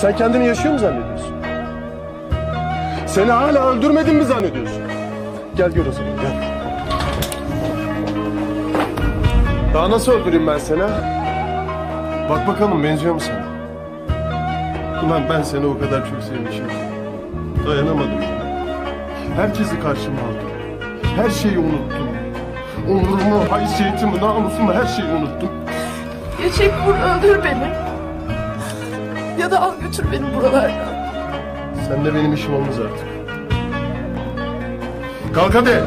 Sen kendini yaşıyor mu zannediyorsun? Seni hala öldürmedim mi zannediyorsun? Gel gör o zaman gel. Daha nasıl öldüreyim ben seni? Bak bakalım benziyor mu sana? Ulan ben seni o kadar çok sevmişim. Dayanamadım. Herkesi karşıma aldım. Her şeyi unuttum. Onurumu, haysiyetimi, namusumu her şeyi unuttum. Ya çek vur öldür beni. Ya da al götür beni buralardan. Sen de benim işim olmaz artık. Kalk hadi.